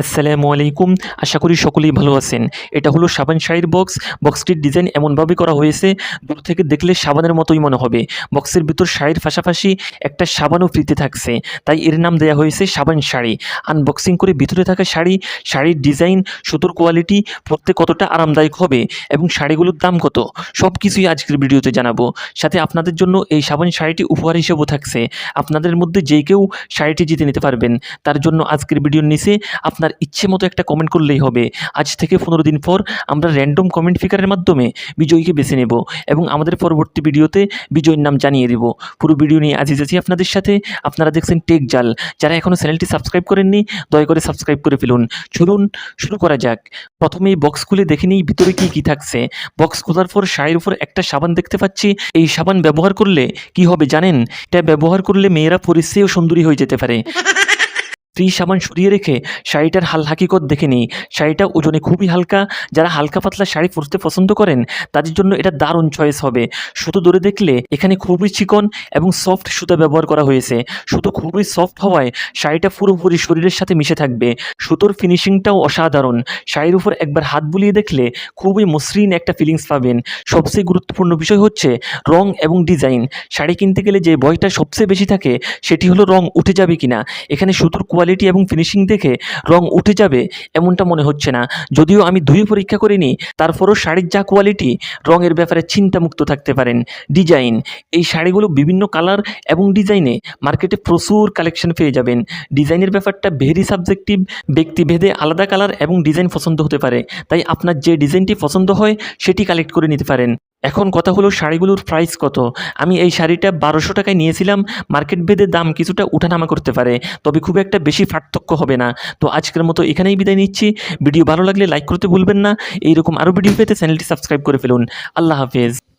আসসালামু আলাইকুম। আশা করি সকলেই ভালো আছেন। এটা হলো সাবান শাড়ির বক্স। বক্সটির ডিজাইন এমনভাবে করা হয়েছে, দূর থেকে দেখলে সাবানের মতোই মনে হবে। বক্সের ভিতর শাড়ির পাশাপাশি একটা সাবানও ফ্রিতে থাকছে। তাই এর নাম দেওয়া হয়েছে সাবান শাড়ি। আনবক্সিং করে ভিতরে থাকা শাড়ি, শাড়ির ডিজাইন, সুতোর কোয়ালিটি পরতে কতটা আরামদায়ক হবে এবং শাড়িগুলোর দাম কত সব কিছুই আজকের ভিডিওতে জানাব। সাথে আপনাদের জন্য এই সাবান শাড়িটি উপহার হিসেবেও থাকছে। আপনাদের মধ্যে যে কেউ শাড়িটি জিতে নিতে পারবেন। তার জন্য আজকের ভিডিওর নিচে আপনার ইচ্ছে মতো একটা কমেন্ট করলেই হবে। আজ থেকে পনেরো দিন পর আমরা র্যান্ডম কমেন্ট ফিকারের মাধ্যমে বিজয়ীকে বেছে নেব এবং আমাদের পরবর্তী ভিডিওতে বিজয়ীর নাম জানিয়ে দেব। পুরো ভিডিও নিয়ে আজিজ আছি আপনাদের সাথে। আপনারা দেখছেন টেক জাল যারা এখনও চ্যানেলটি সাবস্ক্রাইব করেননি, দয়া করে সাবস্ক্রাইব করে ফেলুন। চলুন, শুরু করা যাক। প্রথমে এই বক্স খুলে দেখে নিই ভিতরে কি কি থাকছে। বক্স খোলার পর শাড়ির উপর একটা সাবান দেখতে পাচ্ছি। এই সাবান ব্যবহার করলে কি হবে জানেন? এটা ব্যবহার করলে মেয়েরা পরিচয়ও সুন্দরী হয়ে যেতে পারে। স্ত্রী সাবান সরিয়ে রেখে শাড়িটার হাল হাকিকত দেখে নিই। শাড়িটা ওজনে খুবই হালকা। যারা হালকা পাতলা শাড়ি পরতে পছন্দ করেন, তাদের জন্য এটা দারুণ চয়েস হবে। সুতো ধরে দেখলে এখানে খুবই চিকন এবং সফট সুতা ব্যবহার করা হয়েছে। সুতো খুবই সফট হওয়ায় শাড়িটা পুরোপুরি শরীরের সাথে মিশে থাকবে। সুতোর ফিনিশিংটাও অসাধারণ। শাড়ির উপর একবার হাত বুলিয়ে দেখলে খুবই মসৃণ একটা ফিলিংস পাবেন। সবচেয়ে গুরুত্বপূর্ণ বিষয় হচ্ছে রং এবং ডিজাইন শাড়ি কিনতে গেলে যে ভয়টা সবচেয়ে বেশি থাকে, সেটি হলো রং উঠে যাবে কিনা। এখানে সুতোর কোয়ালিটি এবং ফিনিশিং দেখে রং উঠে যাবে, এমনটা মনে হচ্ছে না। যদিও আমি ধুয়ে পরীক্ষা করিনি, তারপরও শাড়ির যা কোয়ালিটি রঙের ব্যাপারে চিন্তামুক্ত থাকতে পারেন। ডিজাইন এই শাড়িগুলো বিভিন্ন কালার এবং ডিজাইনে মার্কেটে প্রচুর কালেকশন পেয়ে যাবেন। ডিজাইনের ব্যাপারটা ভেরি সাবজেক্টিভ ব্যক্তিভেদে আলাদা কালার এবং ডিজাইন পছন্দ হতে পারে। তাই আপনার যে ডিজাইনটি পছন্দ হয়, সেটি কালেক্ট করে নিতে পারেন। এখন কথা হলো শাড়িগুলোর প্রাইস কত? আমি এই শাড়িটা বারোশো টাকায় নিয়েছিলাম মার্কেট ভেদে দাম কিছুটা উঠানামা করতে পারে, তবে খুব একটা বেশি পার্থক্য হবে না। তো আজকের মতো এখানেই বিদায় নিচ্ছি। ভিডিও ভালো লাগলে লাইক করতে ভুলবেন না। এইরকম আরও ভিডিও পেতে চ্যানেলটি সাবস্ক্রাইব করে ফেলুন। আল্লাহ হাফেজ।